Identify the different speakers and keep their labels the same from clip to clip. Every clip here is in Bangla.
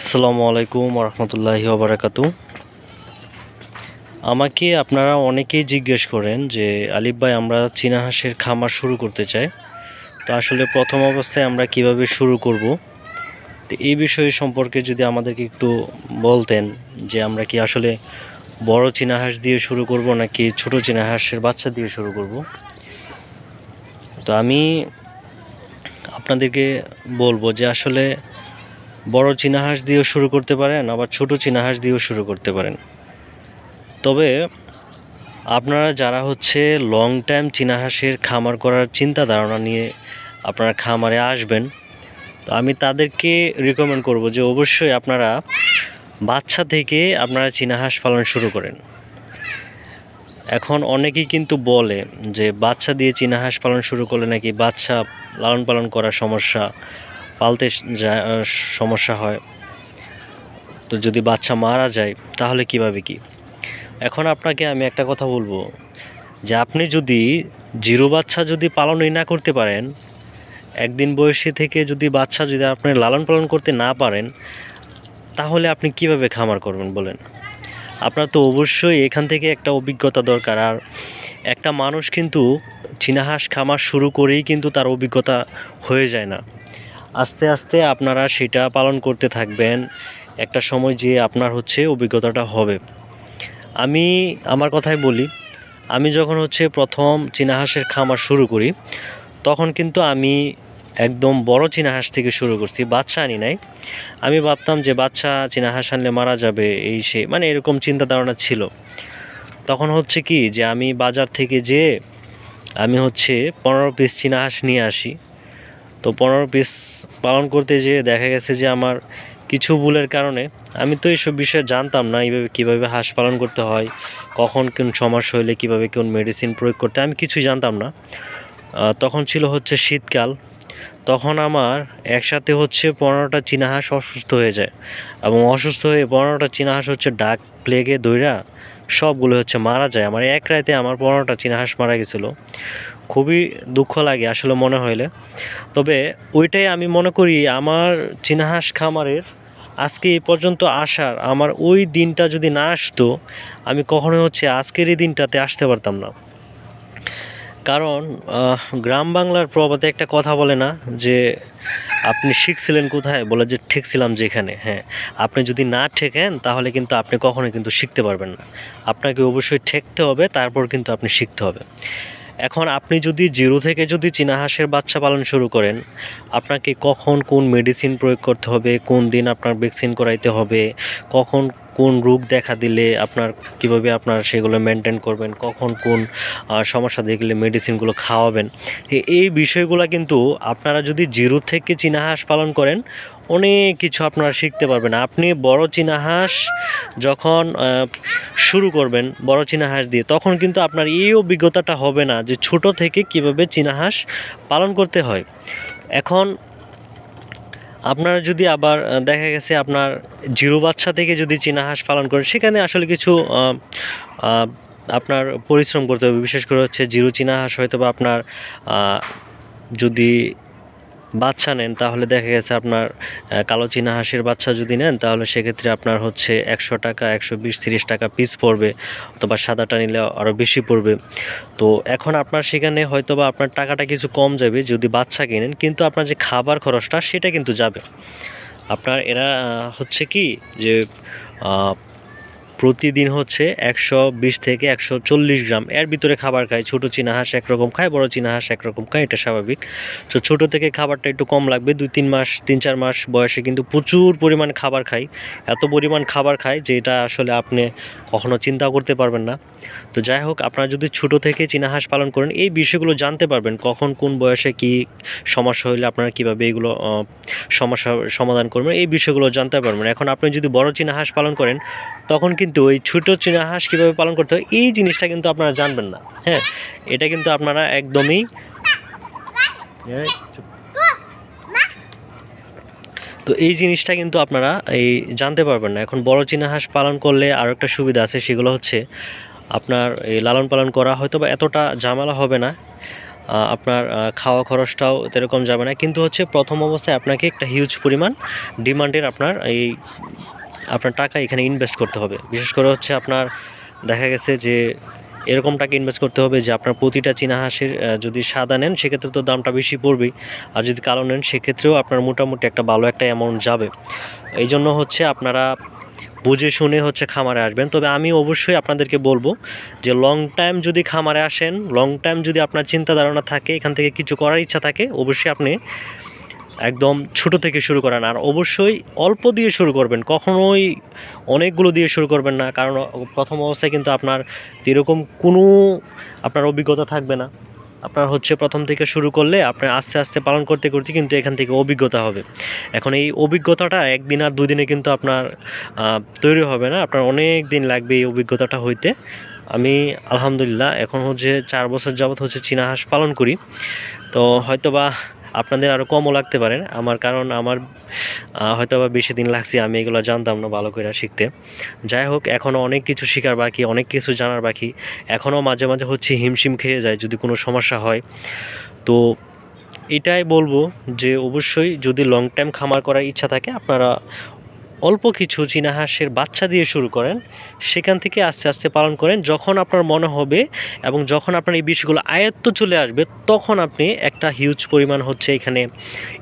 Speaker 1: আসসালামু আলাইকুম রহমতুল্লাহি ওবরাকাতু। আমাকে আপনারা অনেকেই জিজ্ঞেস করেন যে, আলিফ ভাই, আমরা চীনা হাঁসের খামার শুরু করতে চাই। তো আসলে প্রথম অবস্থায় আমরা কীভাবে শুরু করব? তো এই বিষয়ে সম্পর্কে যদি আমাদেরকে একটু বলতেন যে, আমরা কি আসলে বড় চীনা হাঁস দিয়ে শুরু করব নাকি ছোট চীনা হাঁসের বাচ্চা দিয়ে শুরু করব? তো আমি আপনাদেরকে বলব যে, আসলে বড় চীনা হাঁস দিয়েও শুরু করতে পারেন, আবার ছোট চীনা হাঁস দিয়েও শুরু করতে পারেন। তবে আপনারা যারা হচ্ছে লং টাইম চীনা হাঁসের খামার করার চিন্তা ধারণা নিয়ে আপনারা খামারে আসবেন, তো আমি তাদেরকে রিকমেন্ড করব যে অবশ্যই আপনারা বাচ্চা থেকে আপনারা চীনা হাঁস পালন শুরু করেন। এখন অনেকেই কিন্তু বলে যে বাচ্চা দিয়ে চীনা হাঁস পালন শুরু করলে নাকি বাচ্চা লালন পালন করার সমস্যা পালতে সমস্যা হয়। তো যদি বাচ্চা মারা যায়, তাহলে কীভাবে কি? এখন আপনাকে আমি একটা কথা বলব, যে আপনি যদি জিরো বাচ্চা যদি পালনই না করতে পারেন, একদিন বয়সী থেকে যদি বাচ্চা যদি আপনি লালন পালন করতে না পারেন, তাহলে আপনি কীভাবে খামার করবেন বলেন? আপনার তো অবশ্যই এখান থেকে একটা অভিজ্ঞতা দরকার। আর একটা মানুষ কিন্তু চীনা হাঁস খামার শুরু করেই কিন্তু তার অভিজ্ঞতা হয়ে যায় না। আস্তে আস্তে আপনারা সেটা পালন করতে থাকবেন। একটা সময় যে আপনার হচ্ছে অভিজ্ঞতাটা হবে। আমি আমার কথাই বলি, আমি যখন হচ্ছে প্রথম চীনা হাঁসের খামার শুরু করি, তখন কিন্তু আমি একদম বড় চীনা হাঁস থেকে শুরু করছি, বাচ্চা আনি নাই। আমি ভাবতাম যে বাচ্চা চীনা হাঁস আনলে মারা যাবে, এই সে মানে এরকম চিন্তা ধারণা ছিল। তখন হচ্ছে কি যে আমি বাজার থেকে যে আমি হচ্ছে পনেরো পিস চীনা হাঁস নিয়ে আসি। তো পনেরো পিস পালন করতে যেয়ে দেখা গেছে যে আমার কিছু ভুলের কারণে আমি তো এইসব বিষয়ে জানতাম না এইভাবে কীভাবে হাঁস পালন করতে হয়, কখন কোন সমস্যা হইলে কীভাবে কোন মেডিসিন প্রয়োগ করতে আমি কিছুই জানতাম না। তখন ছিল হচ্ছে শীতকাল, তখন আমার একসাথে হচ্ছে পনেরোটা চীনা হাঁস অসুস্থ হয়ে যায় এবং অসুস্থ হয়ে পনেরোটা চীনা হাঁস হচ্ছে ডাক প্লেগে দইরা সবগুলো হচ্ছে মারা যায়। আমার এক রাতে আমার পনেরোটা চীনা হাঁস মারা গেছিল। খুবই দুঃখ লাগে আসলে মনে হইলে। তবে ওইটাই আমি মনে করি আমার চীনাহাঁস খামারের আজকে এই পর্যন্ত আসার, আমার ওই দিনটা যদি না আসতো, আমি কখনোই হচ্ছে আজকের এই দিনটাতে আসতে পারতাম না। কারণ গ্রাম বাংলার প্রবাদে একটা কথা বলে না যে, আপনি শিখছিলেন কোথায়? বলে যে, ঠেকছিলাম যেখানে। হ্যাঁ আপনি যদি না ঠেকেন, তাহলে কিন্তু আপনি কখনোই কিন্তু শিখতে পারবেন না। আপনাকে অবশ্যই ঠেকতে হবে, তারপর কিন্তু আপনি শিখতে হবে। এখন আপনি যদি জিরো থেকে যদি চীনা হাঁসের বাচ্চা পালন শুরু করেন, আপনাকে কখন কোন মেডিসিন প্রয়োগ করতে হবে, কোন দিন আপনার ভ্যাকসিন করাইতে হবে, কখন কোন রোগ দেখা দিলে আপনার, কীভাবে আপনার সেগুলো মেনটেন করবেন, কখন কোন সমস্যা দেখলে মেডিসিনগুলো খাওয়াবেন এই বিষয়গুলো কিন্তু আপনারা যদি জিরো থেকে চীনা হাঁস পালন করেন অনেক কিছু আপনারা শিখতে পারবেন। আপনি বড় চীনা হাঁস যখন শুরু করবেন বড় চীনা হাঁস দিয়ে, তখন কিন্তু আপনার এই অভিজ্ঞতাটা হবে না যে ছোট থেকে কীভাবে চীনা হাঁস পালন করতে হয়। এখন আপনারা যদি আবার দেখা গেছে আপনার জিরো বাচ্চা থেকে যদি চীনা হাঁস পালন করেন, সেখানে আসলে কিছু আপনার পরিশ্রম করতে হবে। বিশেষ করে হচ্ছে জিরো চীনা হাঁস হয়তো বা আপনার যদি বাচ্চা নেন, তাহলে দেখা গেছে আপনার কালো চীনা হাঁসের বাচ্চা যদি নেন, তাহলে সেক্ষেত্রে আপনার হচ্ছে একশো টাকা, একশো বিশ, তিরিশ টাকা পিস পড়বে, অথবা সাদাটা নিলে আরও বেশি পড়বে। তো এখন আপনার সেখানে হয়তো বা আপনার টাকাটা কিছু কম যাবে যদি বাচ্চা কিনেন, কিন্তু আপনার যে খাবার খরচটা সেটা কিন্তু যাবে। আপনার এরা হচ্ছে কি যে প্রতিদিন হচ্ছে একশো বিশ থেকে একশো চল্লিশ গ্রাম। এর ভিতরে খাবার খায়, ছোটো চীনা হাঁস একরকম খায়, বড় চীনা হাঁস একরকম খায়, এটা স্বাভাবিক। তো ছোটো থেকে খাবারটা একটু কম লাগবে দুই তিন মাস তিন চার মাস বয়সে কিন্তু প্রচুর পরিমাণ খাবার খায়। এত পরিমাণ খাবার খায় যে এটা আসলে আপনি কখনো চিন্তা করতে পারবেন না। তো যাই হোক, আপনারা যদি ছোট থেকে চীনা হাঁস পালন করেন, এই বিষয়গুলো জানতে পারবেন, কখন কোন বয়সে কি সমস্যা হইলে আপনারা কীভাবে এগুলো সমস্যা সমাধান করবেন, এই বিষয়গুলো জানতে পারবেন। এখন আপনি যদি বড় চীনা হাঁস পালন করেন, তখন কিন্তু ওই ছোট চীনা হাঁস কীভাবে পালন করতে হয়, এই জিনিসটা কিন্তু আপনারা জানবেন না। হ্যাঁ এটা কিন্তু আপনারা একদমই তো এই জিনিসটা কিন্তু আপনারা এই জানতে পারবেন না। এখন বড় চীনা হাঁস পালন করলে আরও একটা সুবিধা আছে, সেগুলো হচ্ছে আপনার এই লালন পালন করা হয়তো বা এতটা ঝামেলা হবে না। আপনার খাওয়া খরচটাও এরকম যাবে না। কিন্তু হচ্ছে প্রথম অবস্থায় আপনাকে একটা হিউজ পরিমাণ ডিমান্ডের আপনার এই আপনার টাকা এখানে ইনভেস্ট করতে হবে। বিশেষ করে হচ্ছে আপনার দেখা গেছে যে, এরকম টাকা ইনভেস্ট করতে হবে যে, আপনার প্রতিটা চীনা হাঁসের যদি সাদা নেন, সেক্ষেত্রে তো দামটা বেশি পড়বেই। আর যদি কালো নেন, সেক্ষেত্রেও আপনার মোটামুটি একটা ভালো একটা অ্যামাউন্ট যাবে। এই জন্য হচ্ছে আপনারা বুঝে শুনে হচ্ছে খামারে আসবেন। তবে আমি অবশ্যই আপনাদেরকে বলব যে লং টাইম যদি খামারে আসেন লং টাইম যদি আপনার চিন্তা ধারণা থাকে, এখান থেকে কিছু করার ইচ্ছা থাকে, অবশ্যই আপনি একদম ছোট থেকে শুরু করেন আর অবশ্যই অল্প দিয়ে শুরু করবেন। কখনোই অনেকগুলো দিয়ে শুরু করবেন না, কারণ প্রথম অবস্থায় কিন্তু আপনার এরকম কোনো আপনার অভিজ্ঞতা থাকবে না। আপনার হচ্ছে প্রথম থেকে শুরু করলে আপনার আস্তে আস্তে পালন করতে করতে কিন্তু এখান থেকে অভিজ্ঞতা হবে। এখন এই অভিজ্ঞতাটা একদিন আর দুই দিনে কিন্তু আপনার তৈরি হবে না। আপনার অনেক দিন লাগবে এই অভিজ্ঞতাটা হইতে। আমি আলহামদুলিল্লাহ এখন হচ্ছে চার বছর যাবত হচ্ছে চীনা হাঁস পালন করি। তো হয়তোবা আপনাদের আরও কমও লাগতে পারে। আমার কারণ আমার হয়তো বা বেশি দিন লাগছে, আমি এগুলো জানতাম না ভালো করে শিখতে। যাই হোক এখনও অনেক কিছু শেখার বাকি, অনেক কিছু জানার বাকি। এখনও মাঝে মাঝে হচ্ছে হিমশিম খেয়ে যায় যদি কোনো সমস্যা হয়। তো এটাই বলব যে, অবশ্যই যদি লং টাইম খামার করার ইচ্ছা থাকে, আপনারা অল্প কিছু চীনা হাঁসের বাচ্চা দিয়ে শুরু করেন। সেখান থেকে আস্তে আস্তে পালন করেন। যখন আপনার মনে হবে এবং যখন আপনার এই বিষয়গুলো আয়ত্ত চলে আসবে, তখন আপনি একটা হিউজ পরিমাণ হচ্ছে এখানে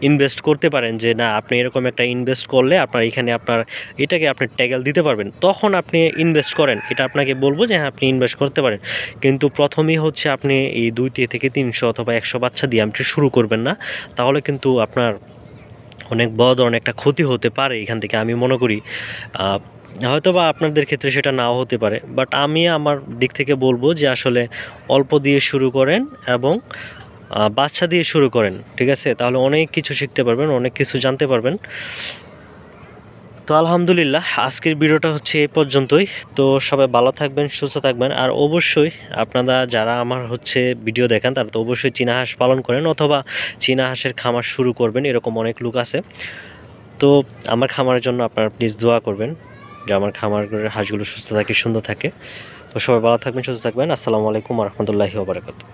Speaker 1: ইনভেস্ট করতে পারেন যে, না, আপনি এরকম একটা ইনভেস্ট করলে আপনার এখানে আপনার এটাকে আপনি ট্যাগেল দিতে পারবেন। তখন আপনি ইনভেস্ট করেন। এটা আপনাকে বলব যে হ্যাঁ আপনি ইনভেস্ট করতে পারেন। কিন্তু প্রথমেই হচ্ছে আপনি এই দুইটি থেকে তিনশো অথবা একশো বাচ্চা দিয়ে আপনি শুরু করবেন না। তাহলে কিন্তু আপনার অনেক বড় ধরনের একটা ক্ষতি হতে পারে এখান থেকে, আমি মনে করি। হয়তো বা আপনাদের ক্ষেত্রে সেটা নাও হতে পারে বাট আমি আমার দিক থেকে বলব যে আসলে অল্প দিয়ে শুরু করেন এবং বাচ্চা দিয়ে শুরু করেন, ঠিক আছে? তাহলে অনেক কিছু শিখতে পারবেন, অনেক কিছু জানতে পারবেন। তো আলহামদুলিল্লাহ, আজকের ভিডিওটা হচ্ছে এই পর্যন্তই। তো সবাই ভালো থাকবেন, সুস্থ থাকবেন, আর অবশ্যই আপনারা যারা আমার হচ্ছে ভিডিও দেখেন, তারা তো অবশ্যই চীনা হাঁস পালন করেন অথবা চীনা হাঁসের খামার শুরু করবেন, এরকম অনেক লোক আছে। তো আমার খামারের জন্য আপনারা প্লিজ দোয়া করবেন, যে আমার খামার হাঁসগুলো সুস্থ থাকে, সুন্দর থাকে। তো সবাই ভালো থাকবেন, সুস্থ থাকবেন। আসসালামু আলাইকুম রহমতুল্লাহি ওবরাকাতুহ